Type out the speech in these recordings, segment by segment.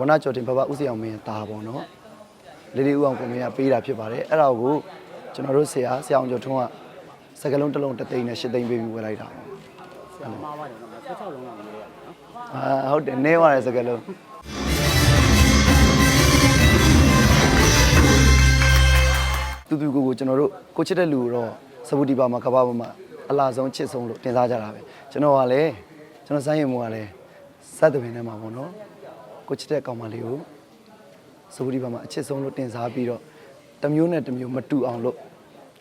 ဝနကျော်တင်ဘဘဥစီအောင်မင်းတာပေါ့နော်လေးလေးဦးအောင်ကိုမင်းကပေးတာဖြစ်ပါတယ်အဲ့ဒါကိုကျွန်တော်တို့ဆရာဆရာအောင်ကျော်ထွန်းကစကလုံးတစ်လုံးတစ်သိန်းနဲ့ရှစ်သိန်းပေးပြီးဝယ်လိုက်တာပေါ့မှားပါတယ်နော်16လုံးလောက်ရေးရတယ်နော်အာဟုတ်တယ်နေသွားတယ်စကလုံးတူတူကိုကိုကျွန်တော်တို့ကိုချစ်တဲ့လူကိုတော့စပူတီပါမှာကဘာပေါ်မှာအလားဆုံးချစ်ဆုံးလို့တင်စားကြတာပဲကျွန်တော်ကလည်းကျွန်တော်စိုင်းရင်မိုးကလည်းစက်တပင်ထဲမှာပေါ့နော် ကိုချစ်တဲ့ကောင်မလေးကိုစပူတီပါမှာအချစ်ဆုံးလို့တင်စားပြီးတော့တစ်မျိုးနဲ့တစ်မျိုးမတူအောင်လို့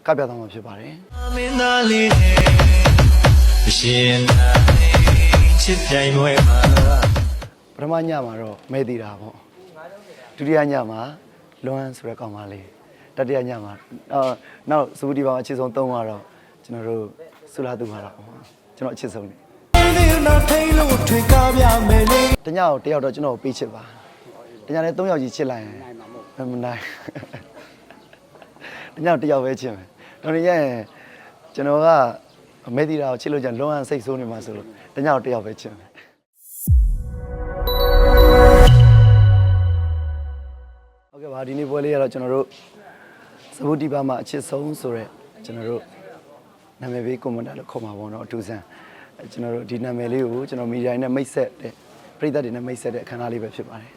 ကပြသွားမှာဖြစ်ပါတယ်မင်းသားလေးနဲ့ရှင်နာချစ်ပြိုင်ပွဲမှာပထမညမှာတော့မဲသေးတာပေါ့ဒုတိယညမှာလွမ်းဆိုတဲ့ကောင်မလေးတတိယညမှာအော်နောက်စပူတီပါမှာအချစ်ဆုံးသုံးကတော့ကျွန်တော်တို့ဆူလာသူမှာတော့ကျွန်တော်အချစ်ဆုံးနေ လေးတော့ထိန်လို့ထွေကားပြမယ်လေတညတော့တယောက်တော့ကျွန်တော်ကိုပေးချစ်ပါတညလည်း၃ယောက်ကြီးချစ်လိုက်ရင်နိုင်မှာမဟုတ်မနိုင်တညတော့တယောက်ပဲချစ်မယ်တော်နေရင်ကျွန်တော်ကမဲသေးတာကိုချစ်လို့ကြလွမ်းအောင်စိတ်ဆိုးနေမှာဆိုလို့တညတော့တယောက်ပဲချစ်မယ်ဟုတ်ကဲ့ပါဒီနေ့ပွဲလေးကတော့ကျွန်တော်တို့စပုတီပါမှာအချစ်ဆုံးဆိုတော့ကျွန်တော်တို့နာမည်ပေးကွန်မန်တာလို့ခေါ်မှာပေါ့နော်အထူးဆန်းအဲ ကျွန်တော်တို့ဒီနာမည်လေးကိုကျွန်တော်မီဒီယာနဲ့မိတ်ဆက်တဲ့ပရိသတ်တွေနဲ့မိတ်ဆက်တဲ့အခမ်းအနားလေးပဲဖြစ်ပါတယ်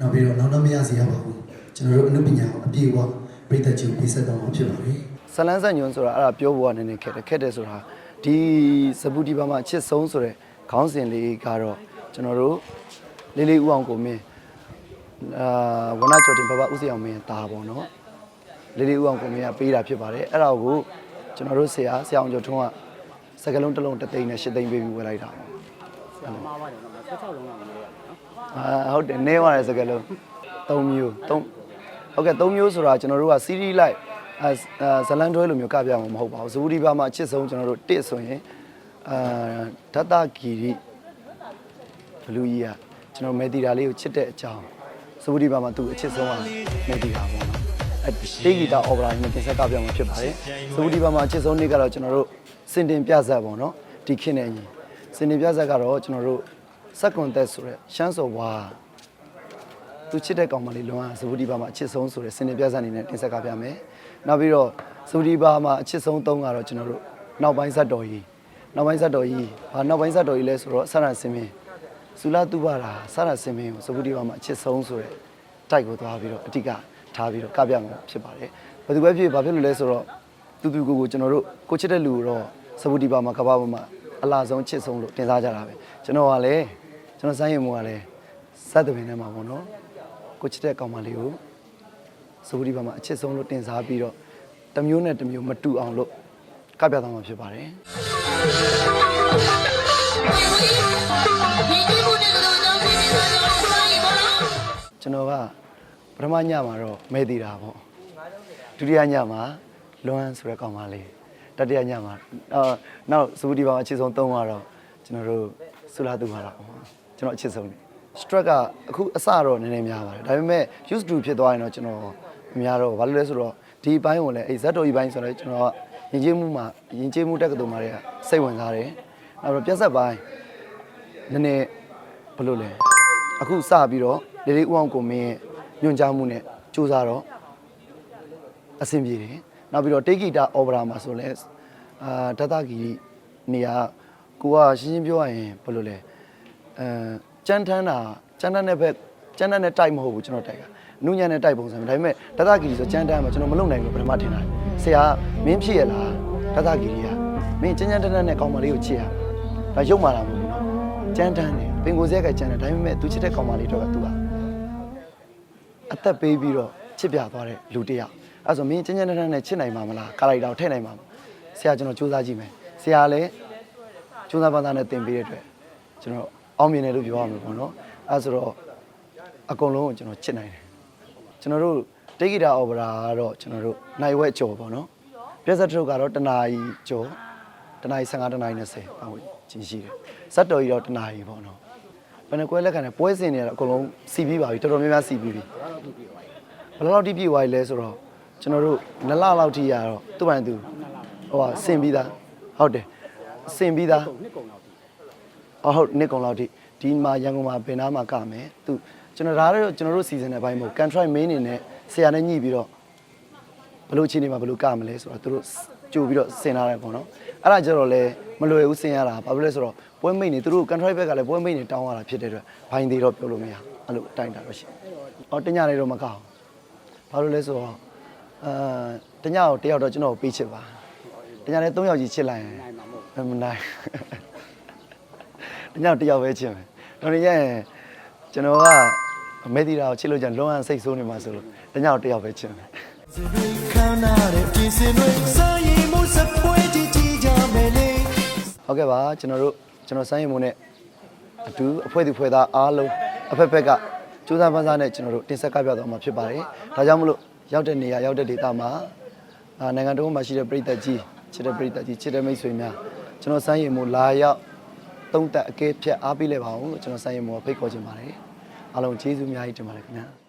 နောက်ပြီးတော့နောက်တော့မရစေရပါဘူးကျွန်တော်တို့အနုပညာကိုအပြည့်အဝပြည်သက်ချုပ်ပေးဆက်တော့မှာဖြစ်ပါတယ်ဇလန်းဆက်ညွန်းဆိုတာအဲ့ဒါပြောဖို့ကနည်းနည်းခက်တယ်ခက်တယ်ဆိုတာဒီစပူတီပါမှာအချစ်ဆုံးဆိုတဲ့ခေါင်းစဉ်လေးကတော့ကျွန်တော်တို့လေးလေးဦးအောင်ကိုမင်းအာဝနကျော်တင်ဘဘဥစီအောင်မင်းတာပေါ့နော်လေးလေးဦးအောင်ကိုမင်းကပေးတာဖြစ်ပါတယ်အဲ့ဒါကိုကျွန်တော်တို့ဆရာဆရာအောင်ကျော်ထွန်းက စကလုံးတစ်လုံးတစ်သိန်းနဲ့ရှစ်သိန်းပေးပြီးဝယ်လိုက်တာပေါ့မှားပါတယ်နော်16လုံးလောက်ရေးရတယ်နော်အာဟုတ်တယ်နေသွားတယ်စကလုံး၃မျိုး၃ဟုတ်ကဲ့၃မျိုးဆိုတာကျွန်တော်တို့ကစီးရီးလိုက်အာအာဇလန်တွဲလိုမျိုးကပြမှာမဟုတ်ပါဘူးဇဝတိပါမှာအချစ်ဆုံးကျွန်တော်တို့တစ်ဆိုရင်အာဓာတဂီရီဘလူးကြီးကကျွန်တော်မေတီတာလေးကိုချစ်တဲ့အကြောင်းဇဝတိပါမှာသူအချစ်ဆုံးကမေတီတာပေါ့နော်အဲတေဂီတာအော်ပရာနဲ့တင်ဆက်ကပြမှာဖြစ်ပါတယ်ဇဝတိပါမှာအချစ်ဆုံးနေ့ကတော့ကျွန်တော်တို့ စင်တင်ပြဆက်ပေါ့နော်ဒီခေတ်နဲ့အညီစင်တင်ပြဆက်ကတော့ကျွန်တော်တို့စက်ကွန်သက်ဆိုတဲ့ရှမ်းစော်ဝါသူချစ်တဲ့ကောင်မလေးလွန်အောင်ဇဝတိဘာမှာအချစ်ဆုံးဆိုတဲ့စင်နေပြဇာနေနဲ့တင်ဆက်ကပြမယ်။နောက်ပြီးတော့ဇဝတိဘာမှာအချစ်ဆုံးသုံးကတော့ကျွန်တော်တို့နောက်ပိုင်းဇတ်တော်ကြီးနောက်ပိုင်းဇတ်တော်ကြီးဘာနောက်ပိုင်းဇတ်တော်ကြီးလဲဆိုတော့ဆရစင်မင်းဇူလာတူပါတာဆရစင်မင်းကိုဇဝတိဘာမှာအချစ်ဆုံးဆိုတဲ့တိုက်ကိုသွားပြီးတော့အတိကထားပြီးတော့ကပြမှာဖြစ်ပါတယ်။ဘယ်သူပဲဖြစ်ဘာဖြစ်လို့လဲဆိုတော့တူတူကိုကိုကျွန်တော်တို့ကိုချစ်တဲ့လူကိုတော့ စပူတီပါမှာကဘာပေါ်မှာအလားဆုံးချစ်ဆုံးလို့တင်စားကြတာပဲကျွန်တော်ကလည်းကျွန်တော်စိုင်းရင်မူကလည်းစက်သပင်ထဲမှာပေါ့နော်ကိုချစ်တဲ့ကောင်မလေးကိုစပူတီပါမှာအချစ်ဆုံးလို့တင်စားပြီးတော့တမျိုးနဲ့တမျိုးမတူအောင်လို့ကပြသွားမှာဖြစ်ပါတယ်ကျွန်တော်ကပထမညမှာတော့မဲသေးတာပေါ့ဒုတိယညမှာလွမ်းဆိုတဲ့ကောင်မလေး တတိယညမှာအော်နောက်စပူဒီဘာမှာအချစ်ဆုံးသုံးကတော့ကျွန်တော်တို့ဆူလာသူမှာတော့ကျွန်တော်အချစ်ဆုံးနေ stress ကအခုအစတော့နည်းနည်းများပါတယ်ဒါပေမဲ့ used to ဖြစ်သွားရင်တော့ကျွန်တော်မများတော့ဘာလို့လဲဆိုတော့ဒီဘိုင်းကိုလည်းအဲ့ဇက်တော်ကြီးဘိုင်းဆိုတော့ကျွန်တော်ကယဉ်ကျေးမှုမှာယဉ်ကျေးမှုတက္ကသိုလ်မှာတွေကစိတ်ဝင်စားတယ်နောက်တော့ပြက်ဆက်ပိုင်းနည်းနည်းဘယ်လိုလဲအခုစပြီးတော့လေလေးဦးအောင်ကိုမင်းရဲ့ညွှန်ကြားမှုနဲ့စူးစမ်းတော့အဆင်ပြေတယ် နောက်ပြီးတော့တေဂီတာအော်ပရာမှာဆိုလဲအာဒသဂီနေရာကိုကရှင်းရှင်းပြောရရင်ဘယ်လိုလဲအဲကြမ်းထမ်းတာကြမ်းတမ်းတဲ့ဘက်ကြမ်းတမ်းတဲ့တိုက်မဟုတ်ဘူးကျွန်တော်တိုက်ကနုညံ့တဲ့တိုက်ပုံစံပဲဒါပေမဲ့ဒသဂီဆိုကြမ်းတမ်းမှာကျွန်တော်မလုပ်နိုင်ဘူးပထမထင်တာဆရာမင်းဖြစ်ရလားဒသဂီကမင်းကြမ်းကြမ်းတမ်းတမ်းနဲ့ကောင်မလေးကိုချစ်ရဒါရုပ်မာတာမဟုတ်ဘူးနော်ကြမ်းတမ်းတယ်ပင်ကိုယ်စက်ကကြမ်းတယ်ဒါပေမဲ့သူချစ်တဲ့ကောင်မလေးတော့ကသူကအသက်ပေးပြီးတော့ချစ်ပြသွားတဲ့လူတစ်ယောက် အဲဆိုမင်းကြမ်းကြမ်းတမ်းတမ်းနဲ့ချစ်နိုင်မှာမလားကာလိုက်တာကိုထည့်နိုင်မှာမလားဆရာကျွန်တော်စူးစမ်းကြည့်မယ်ဆရာလည်းစူးစမ်းပန်းသားနဲ့သင်ပေးတဲ့အတွက်ကျွန်တော်အောင်မြင်တယ်လို့ပြောရမှာပေါ့နော်အဲဆိုတော့အကုန်လုံးကိုကျွန်တော်ချစ်နိုင်တယ်ကျွန်တော်တို့တေဂီတာအော်ပရာကတော့ကျွန်တော်တို့နိုင်ဝက်ကျော်ပေါ့နော်ပြက်ဆက်ထုတ်ကတော့တနာရီကျော်တနာရီ15တနာရီ20ပတ်ဝန်းကျင်ရှိတယ်ဇက်တော်ကြီးတော့တနာရီပေါ့နော်ဘယ်နှကွဲလက်ခံတယ်ပွဲစဉ်တွေကတော့အကုန်လုံးစီပြီးပါပြီတော်တော်များများစီပြီးပြီဘယ်လောက်ထိပြည့်သွားပြီလဲဆိုတော့ ကျွန်တော်တို့နလလောက်ထိရတော့သူ့ပိုင်သူဟိုဟာစင်ပြီးသားဟုတ်တယ်စင်ပြီးသားနှစ်ကုန်လောက်ပြီအော်ဟုတ်နှစ်ကုံလောက်ထိဒီမှာရန်ကုန်မှာဘယ်နာမှာကမယ်သူကျွန်တော်ဒါတော့ကျွန်တော်တို့စီစဉ်တဲ့ဘိုင်းမို့ contract main အနေနဲ့ဆရာနဲ့ညှိပြီးတော့ဘယ်လိုအခြေအနေမှာဘယ်လိုကမလဲဆိုတော့သူတို့ကြိုပြီးတော့ဆင်လာတယ်ပေါ့နော်အဲ့ဒါကြတော့လေမလွယ်ဘူးဆင်ရတာဘာဖြစ်လဲဆိုတော့ပွဲမိတ်နေသူတို့ contract ဘက်ကလည်းပွဲမိတ်နေတောင်းရတာဖြစ်တဲ့အတွက်ဘိုင်းသေးတော့ပြောလို့မရအဲ့လိုအတိုင်းတာတော့ရှိအော်တညနေတော့မကောက်ဘာလို့လဲဆိုတော့ အာတညတော့တယောက်တော့ကျွန်တော်ကိုပေးချစ်ပါတညလည်း၃ယောက်ကြီးချစ်လိုက်ရင်နိုင်မှာမဟုတ်မနိုင်တညတော့တယောက်ပဲချစ်မယ်တော်နေရင်ကျွန်တော်ကမဲတီတာကိုချစ်လို့ကြလွန်အောင်စိတ်ဆိုးနေမှာဆိုလို့တညတော့တယောက်ပဲချစ်မယ်ခန္ဓာရဲ့ပြင်စင်တွေစာရင်မှုစပွဲကြည့်ကြည့်ကြမယ်လေဟုတ်ကဲ့ပါကျွန်တော်တို့ကျွန်တော်စမ်းရည်မုံနဲ့အတူအဖွဲ့သူဖွဲ့သားအားလုံးအဖက်ဖက်ကစူးစမ်းပန်းစားနဲ့ကျွန်တော်တို့တင်ဆက်ကပြသွားမှာဖြစ်ပါတယ်ဒါကြောင့်မလို့ ရောက်တဲ့နေရာရောက်တဲ့ဒေသမှာအာနိုင်ငံတော်မှာရှိတဲ့ပြည်သက်ကြီးချစ်တဲ့ပြည်သက်ကြီးချစ်တဲ့မိတ်ဆွေများကျွန်တော်စမ်းရည်မုံလာရောက်သုံးသက်အကဲဖြတ်အားပေးလဲပါအောင်လို့ကျွန်တော်စမ်းရည်မုံဖိတ်ခေါ်ချင်ပါတယ်အားလုံးကျေးဇူးအများကြီးတင်ပါတယ်ခင်ဗျာ